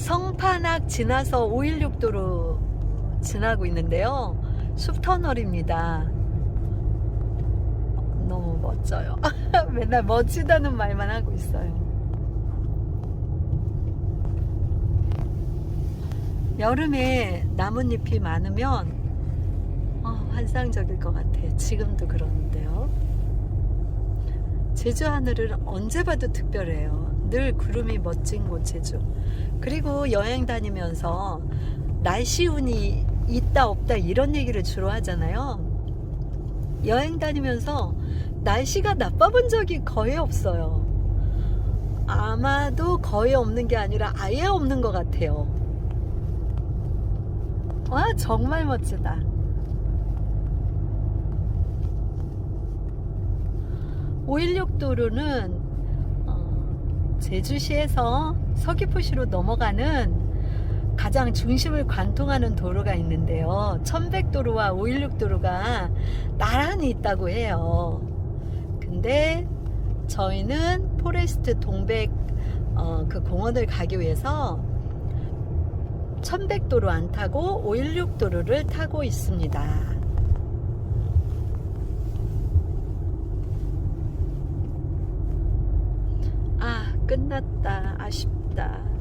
성판악 지나서 516도로 지나고 있는데요. 숲터널입니다. 너무 멋져요. 맨날 멋지다는 말만 하고 있어요. 여름에 나뭇잎이 많으면 어, 환상적일 것 같아요. 지금도 그러는데요. 제주 하늘은 언제 봐도 특별해요. 늘 구름이 멋진 곳 제주. 그리고 여행 다니면서 날씨 운이 있다 없다 이런 얘기를 주로 하잖아요. 여행 다니면서 날씨가 나빠본 적이 거의 없어요. 아마도 거의 없는 게 아니라 아예 없는 것 같아요. 와, 정말 멋지다. (516) 도로는 어, 제주시에서 서귀포시로 넘어가는 가장 중심을 관통하는 도로가 있는데요. 천백도로와 516도로가 나란히 있다고 해요. 근데 저희는 포레스트 동백 어, 그 공원을 가기 위해서 천백도로 안 타고 516도로를 타고 있습니다. 아, 끝났다. 아쉽다.